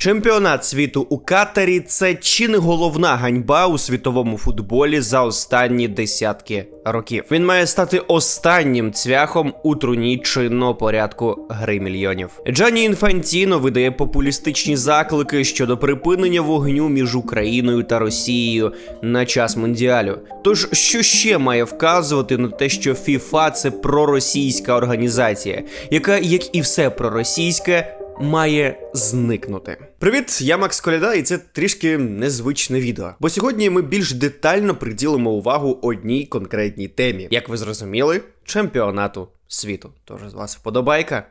Чемпіонат світу у Катарі це чи не головна ганьба у світовому футболі за останні десятки років. Він має стати останнім цвяхом у труні чинного порядку гри мільйонів. Джані Інфантіно видає популістичні заклики щодо припинення вогню між Україною та Росією на час мундіалю. Тож що ще має вказувати на те, що ФІФА це проросійська організація, яка, як і все проросійське, має зникнути. Привіт, я Макс Коляда, і це трішки незвичне відео. Бо сьогодні ми більш детально приділимо увагу одній конкретній темі, як ви зрозуміли, чемпіонату світу. Тож з вас вподобайка,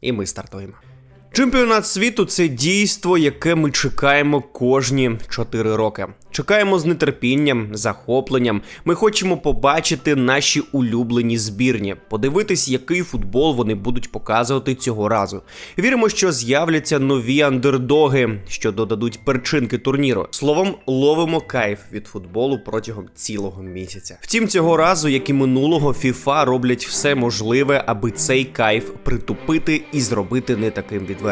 і ми стартуємо. Чемпіонат світу це дійство, яке ми чекаємо кожні 4 роки. Чекаємо з нетерпінням, захопленням. Ми хочемо побачити наші улюблені збірні, подивитись, який футбол вони будуть показувати цього разу. Віримо, що з'являться нові андердоги, що додадуть перчинки турніру. Словом, ловимо кайф від футболу протягом цілого місяця. Втім, цього разу, як і минулого, FIFA роблять все можливе, аби цей кайф притупити і зробити не таким відвертим.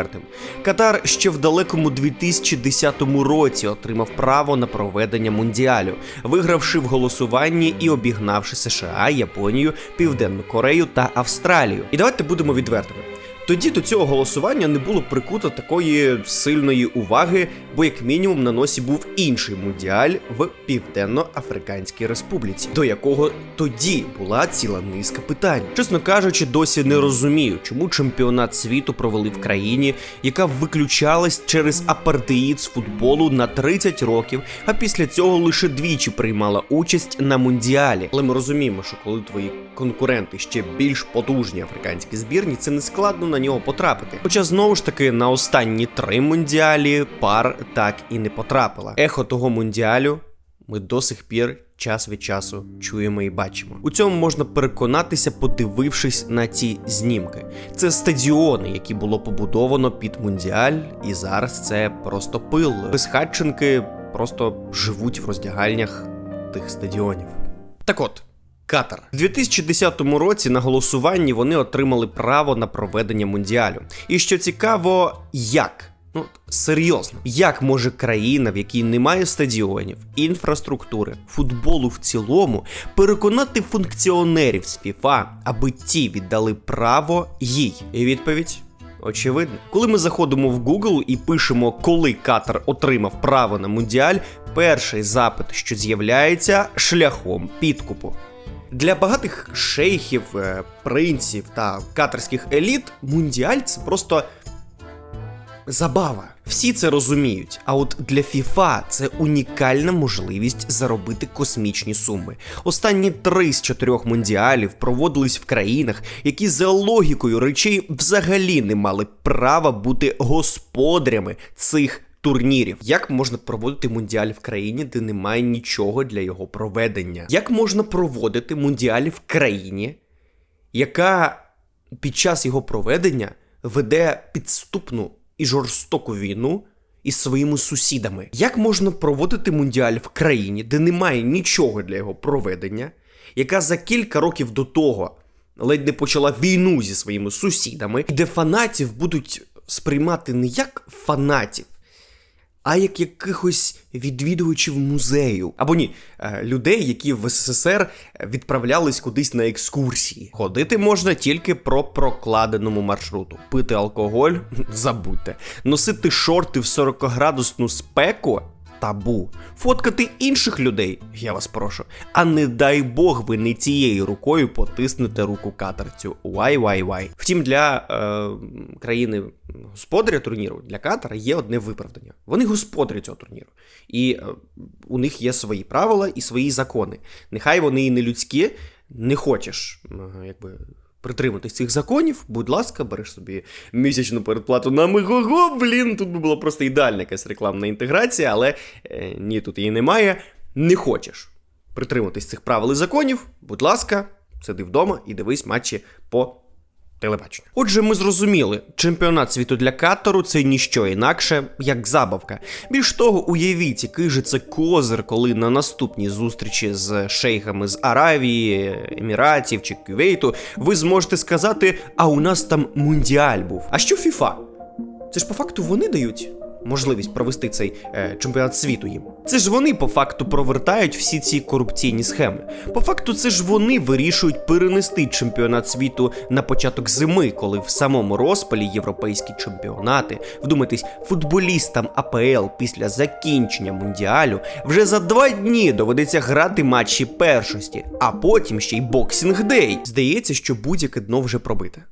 Катар ще в далекому 2010 році отримав право на проведення мундіалю, вигравши в голосуванні і обігнавши США, Японію, Південну Корею та Австралію. І давайте будемо відвертими. Тоді до цього голосування не було прикуто такої сильної уваги, бо як мінімум на носі був інший мундіаль в Південно-Африканській Республіці, до якого тоді була ціла низка питань. Чесно кажучи, досі не розумію, чому чемпіонат світу провели в країні, яка виключалась через апартеїд з футболу на 30 років, а після цього лише двічі приймала участь на мундіалі. Але ми розуміємо, що коли твої конкуренти ще більш потужні африканські збірні, це не складно на нього потрапити. Хоча знову ж таки на останні три мундіалі пар так і не потрапила. Ехо того мундіалю ми до сих пір час від часу чуємо і бачимо. У цьому можна переконатися, подивившись на ці знімки. Це стадіони, які було побудовано під мундіаль, і зараз це просто пил. Безхатченки просто живуть в роздягальнях тих стадіонів. Так от. Катар У 2010 році на голосуванні вони отримали право на проведення мундіалю. І що цікаво, як? Ну, серйозно, як може країна, в якій немає стадіонів, інфраструктури, футболу в цілому, переконати функціонерів з FIFA, аби ті віддали право їй? І відповідь очевидна. Коли ми заходимо в Google і пишемо, коли Катар отримав право на мундіаль, перший запит, що з'являється шляхом підкупу. Для багатих шейхів, е, принців та катарських еліт мундіаль це просто забава. Всі це розуміють. А от для FIFA це унікальна можливість заробити космічні суми. Останні три з чотирьох мундіалів проводились в країнах, які за логікою речей взагалі не мали права бути господарями цих. Турнірів, як можна проводити мундіаль в країні, де немає нічого для його проведення? Як можна проводити мундіаль в країні, яка під час його проведення веде підступну і жорстоку війну із своїми сусідами? Як можна проводити мундіаль в країні, де немає нічого для його проведення, яка за кілька років до того ледь не почала війну зі своїми сусідами, і де фанатів будуть сприймати не як фанатів? А як якихось відвідувачів музею. Або ні, е, людей, які в СССР відправлялись кудись на екскурсії. Ходити можна тільки про прокладеному маршруту. Пити алкоголь забудьте. Носити шорти в 40-градусну спеку. Табу. Фоткати інших людей, я вас прошу. А не дай Бог ви не цією рукою потиснете руку катарцю. Вай вай вай. Втім, для е, країни господаря турніру, для Катара є одне виправдання. Вони господарі цього турніру. І е, у них є свої правила і свої закони. Нехай вони і не людські, не хочеш, якби притриматись цих законів, будь ласка, береш собі місячну передплату на Мегого, блін, тут би була просто ідеальна якась рекламна інтеграція, але е, ні, тут її немає. Не хочеш притриматись цих правил і законів, будь ласка, сиди вдома і дивись матчі по телебачення. Отже, ми зрозуміли, чемпіонат світу для Катеру це ніщо інакше, як забавка. Більш того, уявіть, який же це козир, коли на наступній зустрічі з шейхами з Аравії, Еміратів чи Кювейту ви зможете сказати: а у нас там мундіаль був. А що ФІФА? Це ж по факту вони дають можливість провести цей е, чемпіонат світу їм. Це ж вони по факту провертають всі ці корупційні схеми. По факту, це ж вони вирішують перенести чемпіонат світу на початок зими, коли в самому розпалі європейські чемпіонати, вдумайтесь, футболістам АПЛ після закінчення мундіалю вже за два дні доведеться грати матчі першості, а потім ще й боксінг дей. Здається, що будь-яке дно вже пробите.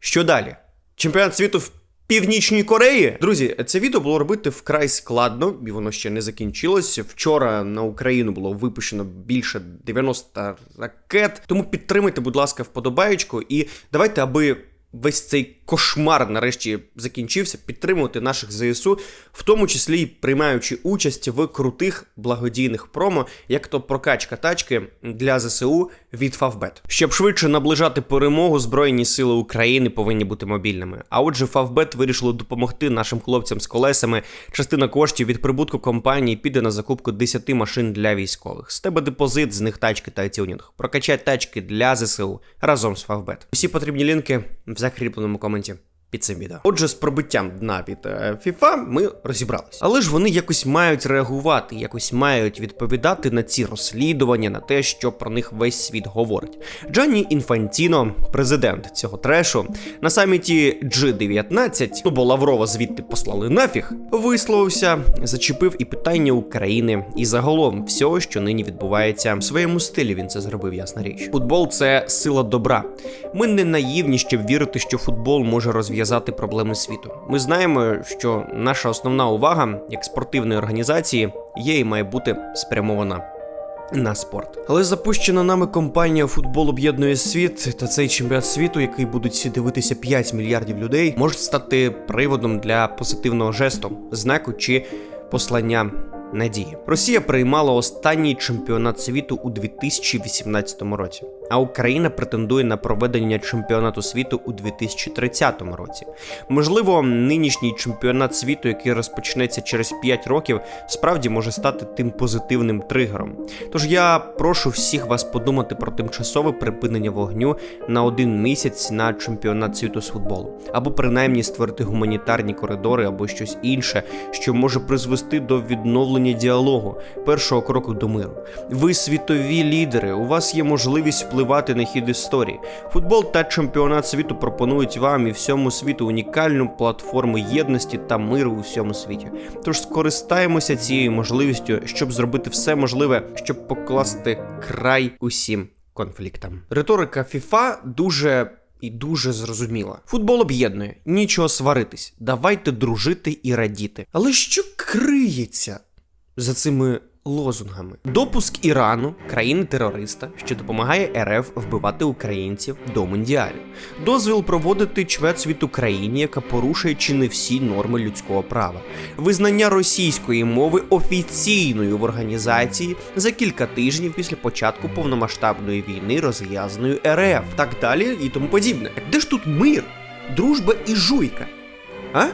Що далі? Чемпіонат світу в Північній Кореї. Друзі, це відео було робити вкрай складно, і воно ще не закінчилось. Вчора на Україну було випущено більше 90 ракет. Тому підтримайте, будь ласка, вподобаючку, і давайте, аби весь цей кошмар нарешті закінчився, підтримувати наших ЗСУ, в тому числі й приймаючи участь в крутих благодійних промо, як то прокачка тачки для ЗСУ від Фавбет. Щоб швидше наближати перемогу, Збройні сили України повинні бути мобільними. А отже, Фавбет вирішило допомогти нашим хлопцям з колесами. Частина коштів від прибутку компанії піде на закупку 10 машин для військових. З тебе депозит, з них тачки та тюнінг. Прокачай тачки для ЗСУ разом з Фавбет. Усі потрібні лінки в закріпленому коменті моменті під цим відео. Отже, з пробиттям дна від е, FIFA ми розібралися. Але ж вони якось мають реагувати, якось мають відповідати на ці розслідування, на те, що про них весь світ говорить. Джанні Інфантіно, президент цього трешу, на саміті G19, ну бо Лаврова звідти послали нафіг, висловився, зачепив і питання України, і загалом всього, що нині відбувається в своєму стилі. Він це зробив, ясна річ. Футбол це сила добра. Ми не наївні, щоб вірити, що футбол може розв'язати розв'язати проблеми світу. Ми знаємо, що наша основна увага як спортивної організації є і має бути спрямована. На спорт, але запущена нами компанія футбол об'єднує світ та цей чемпіонат світу, який будуть дивитися 5 мільярдів людей, може стати приводом для позитивного жесту, знаку чи послання надії. Росія приймала останній чемпіонат світу у 2018 році, а Україна претендує на проведення чемпіонату світу у 2030 році. Можливо, нинішній чемпіонат світу, який розпочнеться через 5 років, справді може стати тим позитивним тригером. Тож я прошу всіх вас подумати про тимчасове припинення вогню на один місяць на чемпіонат світу з футболу, або принаймні створити гуманітарні коридори або щось інше, що може призвести до відновлення встановлення діалогу, першого кроку до миру. Ви світові лідери, у вас є можливість впливати на хід історії. Футбол та чемпіонат світу пропонують вам і всьому світу унікальну платформу єдності та миру у всьому світі. Тож скористаємося цією можливістю, щоб зробити все можливе, щоб покласти край усім конфліктам. Риторика FIFA дуже. І дуже зрозуміла. Футбол об'єднує, нічого сваритись. Давайте дружити і радіти. Але що криється за цими лозунгами: допуск Ірану, країни-терориста, що допомагає РФ вбивати українців до мундіалів, дозвіл проводити чвет світ Україні, яка порушує чи не всі норми людського права, визнання російської мови офіційною в організації за кілька тижнів після початку повномасштабної війни, розв'язаної РФ, так далі і тому подібне. Де ж тут мир, дружба і жуйка? А?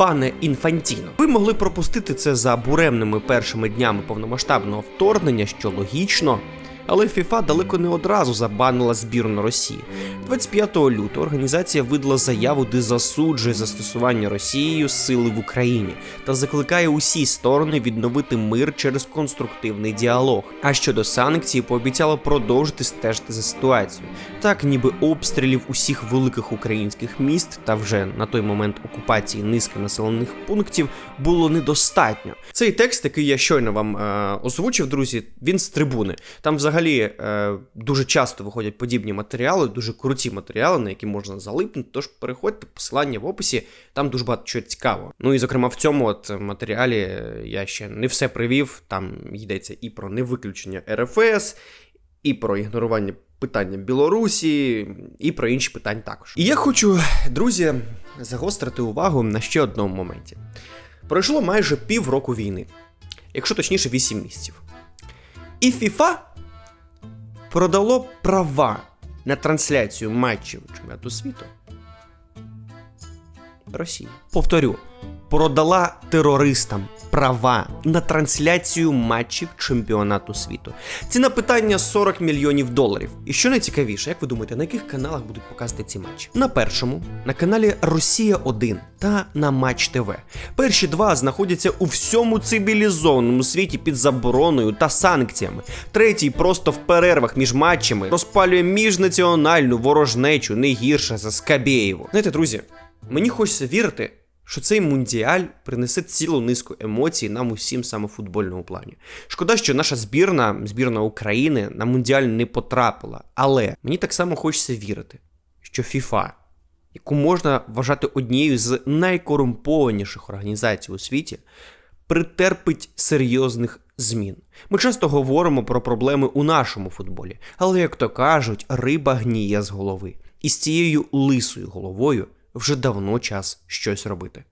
Пане Інфантіно. Ви могли пропустити це за буремними першими днями повномасштабного вторгнення, що логічно, але FIFA далеко не одразу забанила збірну Росії. 25 лютого організація видала заяву, де засуджує застосування Росією сили в Україні та закликає усі сторони відновити мир через конструктивний діалог. А щодо санкцій, пообіцяла продовжити стежити за ситуацією, так ніби обстрілів усіх великих українських міст та вже на той момент окупації низки населених пунктів було недостатньо. Цей текст, який я щойно вам е озвучив, друзі, він з трибуни. Там взагалі взагалі е, дуже часто виходять подібні матеріали, дуже круті матеріали, на які можна залипнути. Тож переходьте, посилання в описі, там дуже багато чого цікавого. Ну і зокрема в цьому от матеріалі я ще не все привів. Там йдеться і про невиключення РФС, і про ігнорування питання Білорусі, і про інші питання також. І я хочу, друзі, загострити увагу на ще одному моменті. Пройшло майже півроку війни, якщо точніше, 8 місяців. І FIFA продало права на трансляцію матчів чемпіонату світу Росії. Повторю, продала терористам права на трансляцію матчів чемпіонату світу. Ціна питання 40 мільйонів доларів. І що найцікавіше, як ви думаєте, на яких каналах будуть показувати ці матчі? На першому, на каналі Росія 1 та на Матч ТВ. Перші два знаходяться у всьому цивілізованому світі під забороною та санкціями. Третій просто в перервах між матчами розпалює міжнаціональну ворожнечу не гірше за Скабєєву. Знаєте, друзі, мені хочеться вірити. Що цей мундіаль принесе цілу низку емоцій нам усім саме в футбольному плані. Шкода, що наша збірна, збірна України, на мундіаль не потрапила. Але мені так само хочеться вірити, що FIFA, яку можна вважати однією з найкорумпованіших організацій у світі, притерпить серйозних змін. Ми часто говоримо про проблеми у нашому футболі, але як то кажуть, риба гніє з голови. І з цією лисою головою вже давно час щось робити.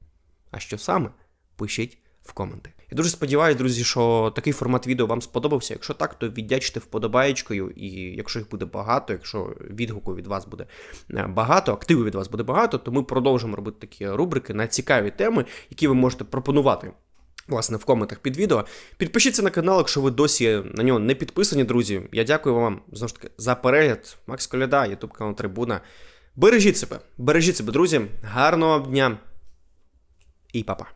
А що саме? Пишіть в коменти. Я дуже сподіваюся, друзі, що такий формат відео вам сподобався. Якщо так, то віддячте вподобаєчкою, і якщо їх буде багато, якщо відгуку від вас буде е, багато, активу від вас буде багато, то ми продовжимо робити такі рубрики на цікаві теми, які ви можете пропонувати. Власне, в коментах під відео. Підпишіться на канал, якщо ви досі на нього не підписані, друзі. Я дякую вам знову ж таки за перегляд. Макс Коляда, Ютуб канал Трибуна. Бережіть себе, бережіть себе, друзі. Гарного дня і па-па.